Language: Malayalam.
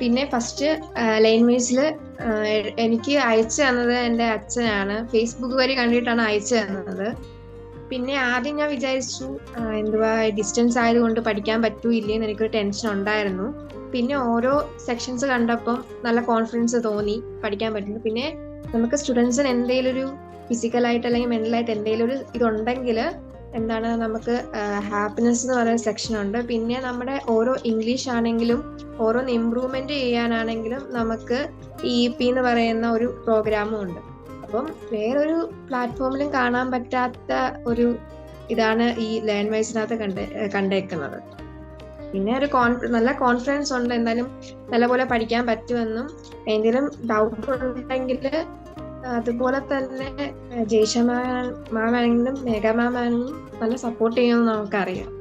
പിന്നെ ഫസ്റ്റ് ലൈൻ മേജിൽ എനിക്ക് അയച്ചു തന്നത് എന്റെ അച്ഛനാണ്. ഫേസ്ബുക്ക് വഴി കണ്ടിട്ടാണ് അയച്ചു തന്നത്. പിന്നെ ആദ്യം ഞാൻ വിചാരിച്ചു എന്തുവാ ഡിസ്റ്റൻസ് ആയതുകൊണ്ട് പഠിക്കാൻ പറ്റൂ എനിക്കൊരു ടെൻഷൻ ഉണ്ടായിരുന്നു. പിന്നെ ഓരോ സെക്ഷൻസ് കണ്ടപ്പം നല്ല കോൺഫിഡൻസ് തോന്നി പഠിക്കാൻ പറ്റുന്നു. പിന്നെ നമുക്ക് സ്റ്റുഡൻസിന് എന്തെങ്കിലും ഒരു ഫിസിക്കലായിട്ട് അല്ലെങ്കിൽ മെന്റലായിട്ട് എന്തെങ്കിലും ഒരു ഇതുണ്ടെങ്കിൽ എന്താണ് നമുക്ക് ഹാപ്പിനെസ് എന്ന് പറയുന്ന സെക്ഷൻ ഉണ്ട്. പിന്നെ നമ്മുടെ ഓരോ ഇംഗ്ലീഷ് ആണെങ്കിലും ഓരോന്ന് ഇമ്പ്രൂവ്മെന്റ് ചെയ്യാനാണെങ്കിലും നമുക്ക് ഇ പി എന്ന് പറയുന്ന ഒരു പ്രോഗ്രാമും ഉണ്ട്. അപ്പം വേറൊരു പ്ലാറ്റ്ഫോമിലും കാണാൻ പറ്റാത്ത ഒരു ഇതാണ് ഈ ലേൺ വൈസിനകത്ത് കണ്ട് കണ്ടേക്കുന്നത്. പിന്നെ ഒരു കോൺഫി നല്ല കോൺഫിഡൻസ് ഉണ്ട്. എന്തായാലും നല്ലപോലെ പഠിക്കാൻ പറ്റുമെന്നും എന്തെങ്കിലും ഡൗട്ട് ഉണ്ടെങ്കിൽ അതുപോലെ തന്നെ ജയ്ഷ മാമാണെങ്കിലും മേഘ മാമാണെങ്കിലും നല്ല സപ്പോർട്ട് ചെയ്യുമെന്ന് നമുക്കറിയാം.